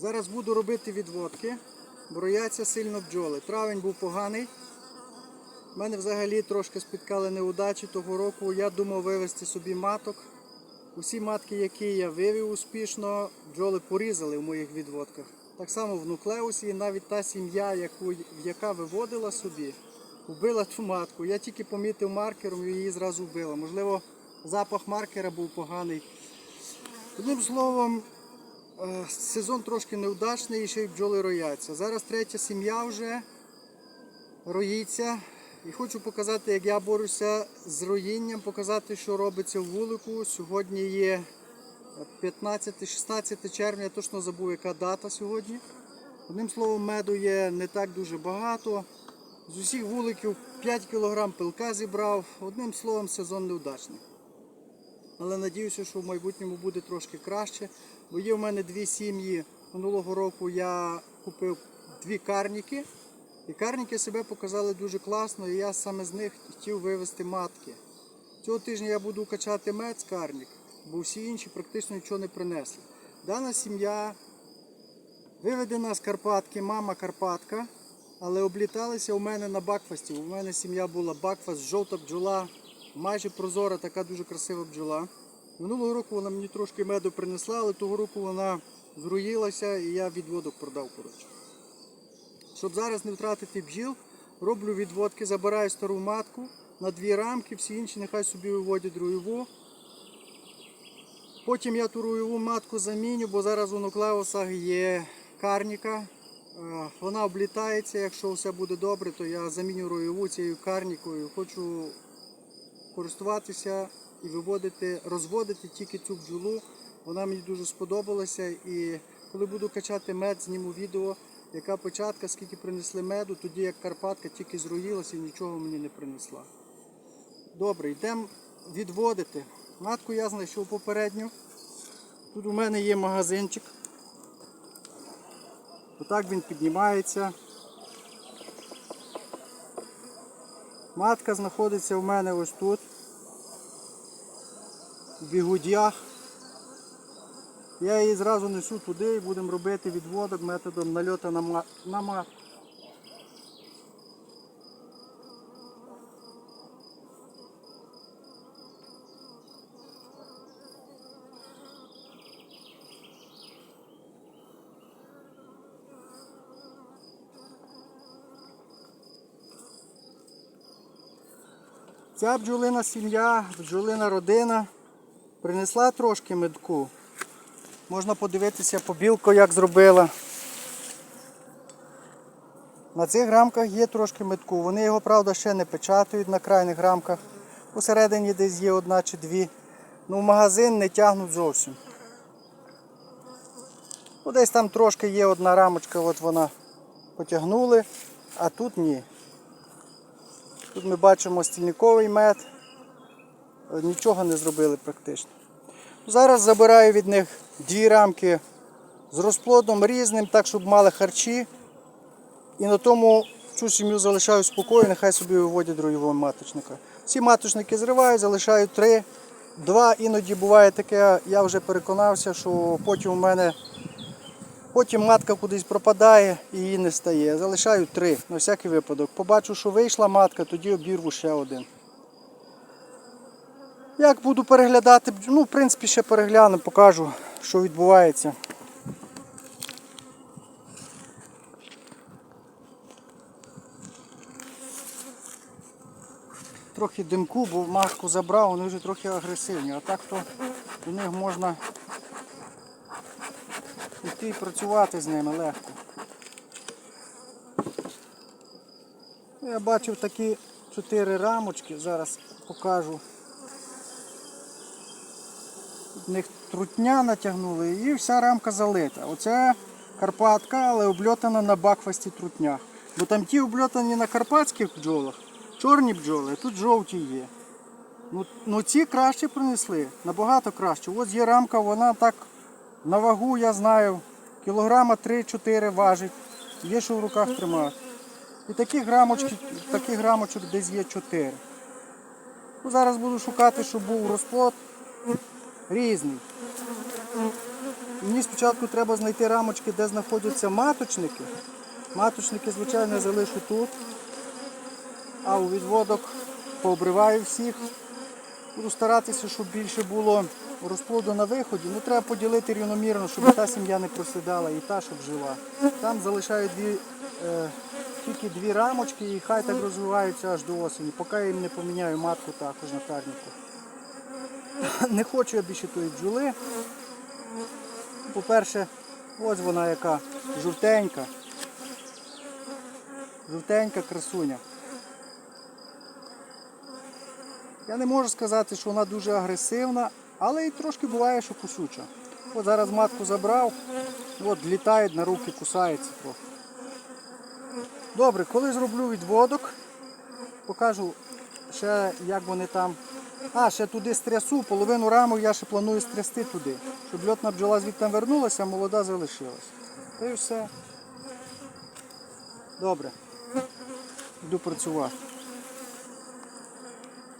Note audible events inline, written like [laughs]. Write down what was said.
Зараз буду робити відводки, бо рояться сильно бджоли. Травень був поганий. У мене взагалі трошки спіткали неудачі того року. Я думав вивезти собі маток. Усі матки, які я вивів успішно, бджоли порізали в моїх відводках. Так само в нуклеусі, і навіть та сім'я, яку, яка виводила собі, вбила ту матку. Я тільки помітив маркером і її зразу вбила. Можливо, запах маркера був поганий. Одним словом, е, сезон трошки невдачний і ще й бджоли рояться. Зараз третя сім'я вже роїться. І хочу показати, як я борюся з роїнням, показати, що робиться в вулику. Сьогодні є 15-16 червня, я точно забув, яка дата сьогодні. Одним словом, меду є не так дуже багато. З усіх вуликів 5 кг пилка зібрав. Одним словом, сезон невдачний. Але надіюся, що в майбутньому буде трошки краще. Бо є в мене дві сім'ї. Минулого року я купив дві карніки. І карніки себе показали дуже класно, і я саме з них хотів вивезти матки. Цього тижня я буду качати мед карнік, бо всі інші практично нічого не принесли. Дана сім'я виведена з Карпатки, мама Карпатка, але обліталися у мене на бакфасті. У мене сім'я була бакфаст, жовта бджола, майже прозора, така дуже красива бджола. Минулого року вона мені трошки меду принесла, але того року вона зруїлася і я відводок продав. коротше. Щоб зараз не втратити бджіл, роблю відводки, забираю стару матку на дві рамки, всі інші нехай собі виводять руйову. Потім я ту руйову матку заміню, бо зараз у нуклеусах є карніка. Е, Вона облітається, якщо все буде добре, то я заміню руйову цією карнікою. Хочу користуватися і виводити, розводити тільки цю бджолу. Вона мені дуже сподобалася. І коли буду качати мед, зніму відео, яка початка, скільки принесли меду, тоді як Карпатка тільки зруїлася і нічого мені не принесла. Добре, йдемо відводити. Матку я знайшов попередньо. Тут у мене є магазинчик. Отак він піднімається. Матка знаходиться у мене ось тут. В бігудях. Я її зразу несу туди і будемо робити відводок методом нальоту на мат. Ця бджолина сім'я, бджолина родина принесла трошки медку. Можна подивитися побілку, як зробила. На цих рамках є трошки метку. Вони його, правда, ще не печатають на крайних рамках. Посередині десь є одна чи дві. Ну, в магазин не тягнуть зовсім. Ну, десь там трошки є одна рамочка, от вона потягнули, а тут ні. Тут ми бачимо стільниковий мед. Нічого не зробили практично. Зараз забираю від них дві рамки з розплодом різним, так щоб мали харчі. І на тому цю сім'ю залишаю спокою, нехай собі виводять другого маточника. Всі маточники зриваю, залишаю три, два. Іноді буває таке, я вже переконався, що потім у мене потім матка кудись пропадає і її не стає. Залишаю три на всякий випадок. Побачу, що вийшла матка, тоді обірву ще один. Як буду переглядати, ну, в принципі, ще перегляну, покажу, що відбувається. Трохи димку, бо маску забрав, вони вже трохи агресивні, а так то до них можна йти і працювати з ними легко. Я бачив такі чотири рамочки, зараз покажу. В них трутня натягнули і вся рамка залита. Оце Карпатка, але обльотана на бакфасті трутнях. Бо там ті обльотані на карпатських бджолах, чорні бджоли, а тут жовті є. Ну, ну ці краще принесли, набагато краще. Ось є рамка, вона так на вагу, я знаю, кілограма 3-4 важить. Є що в руках тримати. І таких рамочки, таких рамочок десь є 4. Ну, зараз буду шукати, щоб був розплод різний. Мені спочатку треба знайти рамочки, де знаходяться маточники. Маточники, звичайно, я залишу тут. А у відводок пообриваю всіх. Буду старатися, щоб більше було розплоду на виході. Ну треба поділити рівномірно, щоб та сім'я не просідала і та, щоб жила. Там залишаю дві, е, тільки дві рамочки і хай так розвиваються аж до осені, поки я їм не поміняю матку також на тарнику. [laughs] Не хочу я більше тої бджоли. По-перше, ось вона яка жовтенька. Жовтенька красуня. Я не можу сказати, що вона дуже агресивна, але і трошки буває, що кусуча. От зараз матку забрав, от літає на руки, кусається трохи. Добре, коли зроблю відводок, покажу ще як вони там. А, ще туди стрясу, половину рамок я ще планую стрясти туди, щоб льотна бджола звідти вернулася, а молода залишилась. Та й все. Добре. Йду працювати.